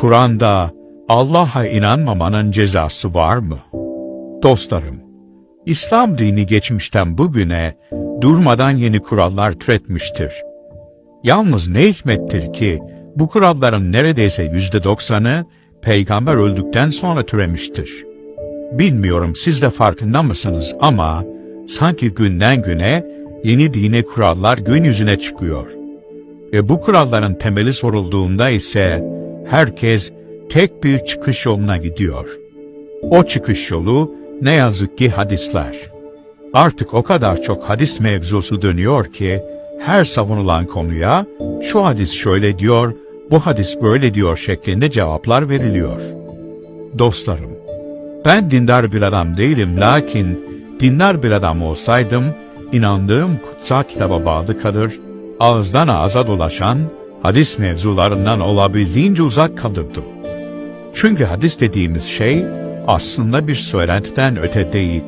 Kur'an'da Allah'a inanmamanın cezası var mı? Dostlarım, İslam dini geçmişten bugüne durmadan yeni kurallar türetmiştir. Yalnız ne hikmettir ki bu kuralların neredeyse yüzde doksanı peygamber öldükten sonra türemiştir. Bilmiyorum siz de farkında mısınız ama sanki günden güne yeni dine kurallar gün yüzüne çıkıyor. Ve bu kuralların temeli sorulduğunda ise herkes tek bir çıkış yoluna gidiyor. O çıkış yolu ne yazık ki hadisler. Artık o kadar çok hadis mevzusu dönüyor ki her savunulan konuya şu hadis şöyle diyor, bu hadis böyle diyor şeklinde cevaplar veriliyor. Dostlarım, ben dindar bir adam değilim lakin dindar bir adam olsaydım inandığım kutsal kitaba bağlı kalır, ağızdan ağza dolaşan hadis mevzularından olabildiğince uzak kalırdım. Çünkü hadis dediğimiz şey aslında bir söylentiden öte değil.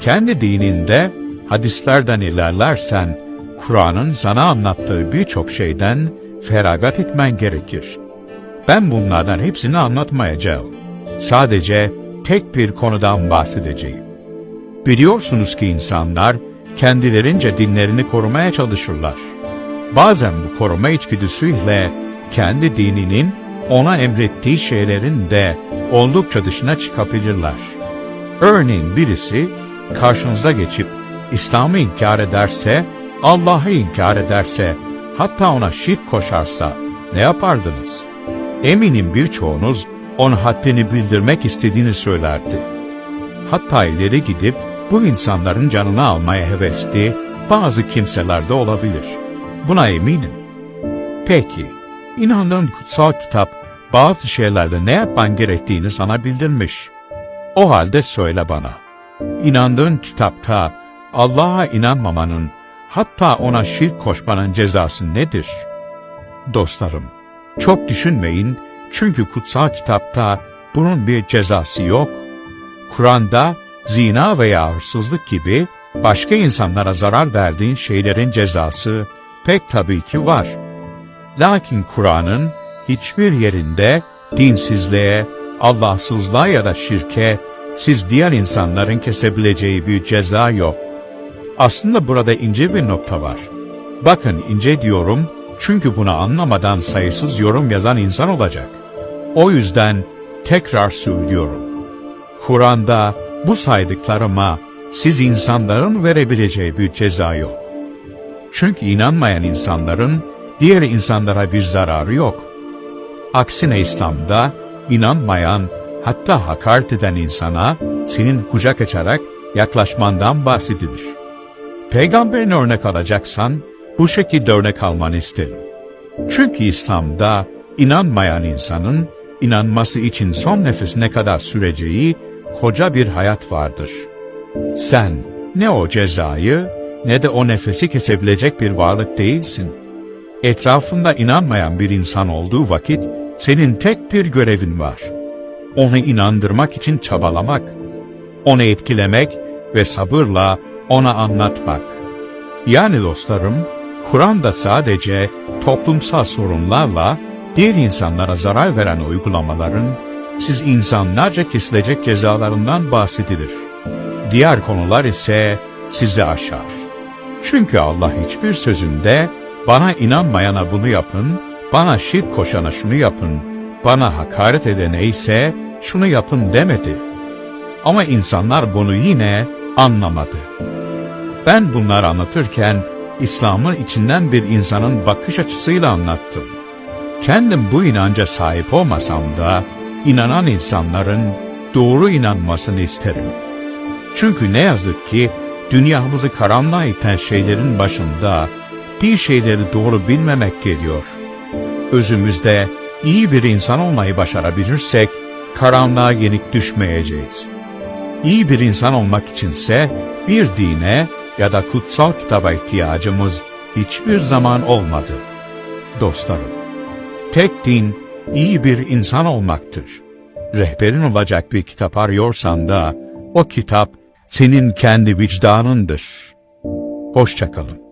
Kendi dininde hadislerden ilerlersen Kur'an'ın sana anlattığı birçok şeyden feragat etmen gerekir. Ben bunlardan hepsini anlatmayacağım. Sadece tek bir konudan bahsedeceğim. Biliyorsunuz ki insanlar kendilerince dinlerini korumaya çalışırlar. Bazen bu koruma içgüdüsüyle kendi dininin ona emrettiği şeylerin de oldukça dışına çıkabilirler. Örneğin birisi karşınıza geçip İslam'ı inkar ederse, Allah'ı inkar ederse, hatta ona şirk koşarsa ne yapardınız? Eminim birçoğunuz ona haddini bildirmek istediğini söylerdi. Hatta ileri gidip bu insanların canını almaya hevesli bazı kimseler de olabilir. Buna eminim. Peki, inandığın kutsal kitap bazı şeylerde ne yapman gerektiğini sana bildirmiş. O halde söyle bana. İnandığın kitapta Allah'a inanmamanın, hatta ona şirk koşmanın cezası nedir? Dostlarım, çok düşünmeyin çünkü kutsal kitapta bunun bir cezası yok. Kur'an'da zina veya hırsızlık gibi başka insanlara zarar verdiğin şeylerin cezası pek tabii ki var. Lakin Kur'an'ın hiçbir yerinde dinsizliğe, Allahsızlığa ya da şirke siz diğer insanların kesebileceği bir ceza yok. Aslında burada ince bir nokta var. Bakın ince diyorum çünkü bunu anlamadan sayısız yorum yazan insan olacak. O yüzden tekrar söylüyorum. Kur'an'da bu saydıklarıma siz insanların verebileceği bir ceza yok. Çünkü inanmayan insanların diğer insanlara bir zararı yok. Aksine İslam'da inanmayan hatta hakaret eden insana senin kucak açarak yaklaşmandan bahsedilir. Peygamberin örnek alacaksan bu şekilde örnek almanı isterim. Çünkü İslam'da inanmayan insanın inanması için son nefesine kadar süreceği koca bir hayat vardır. Sen ne o cezayı ne de o nefesi kesebilecek bir varlık değilsin. Etrafında inanmayan bir insan olduğu vakit senin tek bir görevin var. Onu inandırmak için çabalamak, onu etkilemek ve sabırla ona anlatmak. Yani dostlarım, Kur'an'da sadece toplumsal sorunlarla diğer insanlara zarar veren uygulamaların siz insanlarca kesilecek cezalarından bahsedilir. Diğer konular ise sizi aşar. Çünkü Allah hiçbir sözünde bana inanmayana bunu yapın, bana şirk koşana şunu yapın, bana hakaret edene ise şunu yapın demedi. Ama insanlar bunu yine anlamadı. Ben bunları anlatırken İslam'ın içinden bir insanın bakış açısıyla anlattım. Kendim bu inanca sahip olmasam da inanan insanların doğru inanmasını isterim. Çünkü ne yazık ki dünyamızı karanlığa iten şeylerin başında bir şeyleri doğru bilmemek geliyor. Özümüzde iyi bir insan olmayı başarabilirsek karanlığa yenik düşmeyeceğiz. İyi bir insan olmak içinse bir dine ya da kutsal kitaba ihtiyacımız hiçbir zaman olmadı. Dostlarım, tek din iyi bir insan olmaktır. Rehberin olacak bir kitap arıyorsan da o kitap senin kendi vicdanındır. Hoşçakalın.